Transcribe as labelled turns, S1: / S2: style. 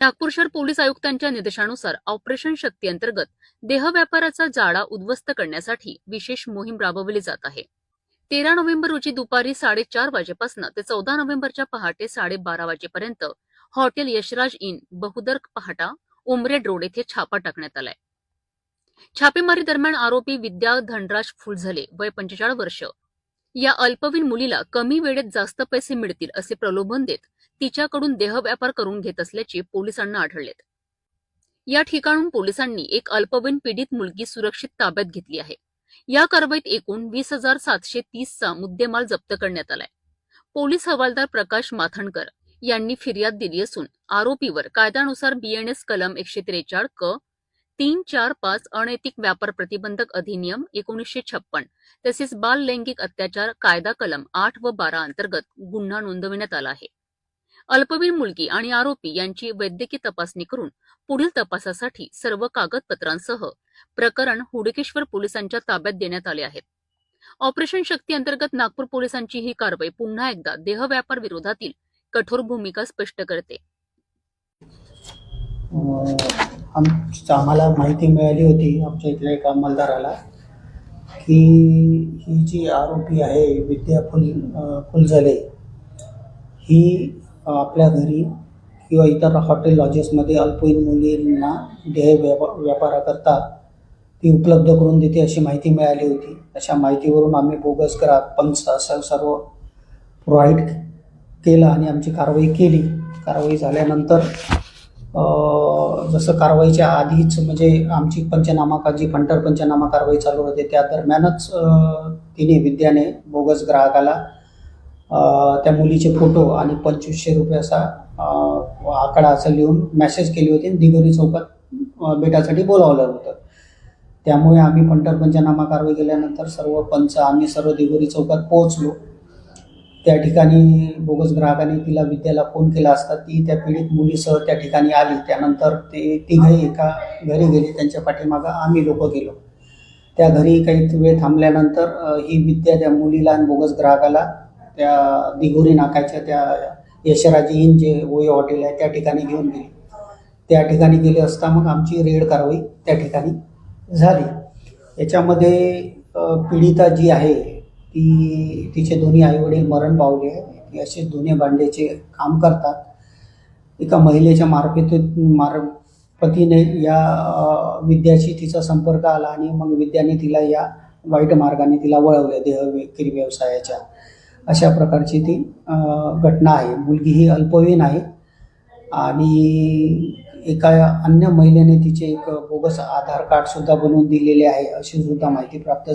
S1: नागपूर शहर पोलीस आयुक्तांच्या निर्देशानुसार ऑपरेशन शक्ती अंतर्गत देह व्यापाराचा जाळा उद्ध्वस्त करण्यासाठी विशेष मोहीम राबवली जात आहे. तेरा नोव्हेंबर रोजी दुपारी साडेचार वाजेपासून ते चौदा नोव्हेंबरच्या पहाटे साडेबारा वाजेपर्यंत हॉटेल यशराज इन बहुदर पहाटा उमरेड रोड येथे छापा टाकण्यात आलाय. छापेमारी दरम्यान आरोपी विद्या धनराज फुलझले वय पंचेचाळीस वर्ष. या अल्पवयीन मुलीला कमी वेळेत जास्त पैसे मिळतील असे प्रलोभन देत तिच्याकडून देहव्यापार करून घेत असल्याचे पोलिसांना आढळलेत या ठिकाणून पोलिसांनी एक अल्पवयीन पीडित मुलगी सुरक्षित ताब्यात घेतली आहे. या कारवाईत एकूण वीस हजार सातशे तीसचा मुद्देमाल जप्त करण्यात आलाय. पोलीस हवालदार प्रकाश माथणकर यांनी फिर्याद दिली असून आरोपीवर कायद्यानुसार बीएनएस कलम एकशे त्रेचाळ क तीन चार पाच अनैतिक व्यापार प्रतिबंधक अधिनियम एकोणीसशे छप्पन तसेच बाल लैंगिक अत्याचार कायदा कलम आठ व बारा अंतर्गत गुन्हा नोंदविण्यात आला आहे. अल्पवयीन मुलगी आणि आरोपी यांची वैद्यकीय तपासणी करून पुढील तपासासाठी सर्व कागदपत्रांसह प्रकरण हुडकेश्वर पोलिसांच्या ताब्यात देण्यात आले आहेत. ऑपरेशन शक्ती अंतर्गत नागपूर पोलिसांची ही कारवाई पुन्हा एकदा देह व्यापार विरोधातील कठोर भूमिका स्पष्ट करते.
S2: आम्हाला माहिती मिळाली होती आमच्या इथल्या एका अंमलदाराला की ही जी आरोपी आहे विद्या फुल फुलझले ही आपल्या घरी किंवा इतर हॉटेल लॉजेसमध्ये अल्पवयीन मुलींना देह व्यापा व्यापाराकरता ती उपलब्ध करून देते अशी माहिती मिळाली होती. अशा माहितीवरून आम्ही बोगस ग्राहक पंच असं सर्व प्रोव्हाइड केलं आणि आमची कारवाई केली. कारवाई झाल्यानंतर जसं कारवाईच्या आधीच म्हणजे आमची पंचनामा का जी फंटर पंचनामा कारवाई चालू होते त्या दरम्यानच तिने विद्याने बोगस ग्राहकाला त्या मुलीचे फोटो आणि पंचवीसशे रुपयाचा असा आकडा असं लिहून मॅसेज केली होती आणि दिगोरी चौकात भेटासाठी बोलावलं होतं. त्यामुळे आम्ही फंटर पंचनामा कारवाई केल्यानंतर सर्व पंच आम्ही सर्व दिगोरी चौकात पोहोचलो. त्या ठिकाणी बोगस ग्राहकाने तिला विद्याला फोन केला असता ती त्या पीडित मुलीसह त्या ठिकाणी आली. त्यानंतर ते तिघही एका घरी गेले त्यांच्या पाठीमागं आम्ही लोक गेलो. त्या घरी काही वेळ थांबल्यानंतर ही विद्या त्या मुलीला आणि बोगस ग्राहकाला त्या दिघोरी नाकाच्या त्या यशराजी इन जे ओय हॉटेल आहे त्या ठिकाणी घेऊन गेली. त्या ठिकाणी गेले असता मग आमची रेड कारवाई त्या ठिकाणी झाली. याच्यामध्ये पीडिता जी आहे ती तिचे दोन्ही आईवडील मरण पावले आहे असे दोन्ही भांड्याचे काम करतात. एका महिलेच्या मार्फत मार्फतीने या विद्याशी तिचा संपर्क आला आणि मग विद्याने तिला या वाईट मार्गाने तिला वळवले देह विक्री व्यवसायाच्या. अशा प्रकारची ती घटना आहे. मुलगी ही अल्पवयीन आहे आणि एका अन्य महिलेने तिचे एक बोगस आधार कार्ड सुद्धा बनवून दिलेले आहे अशी सुद्धा माहिती प्राप्त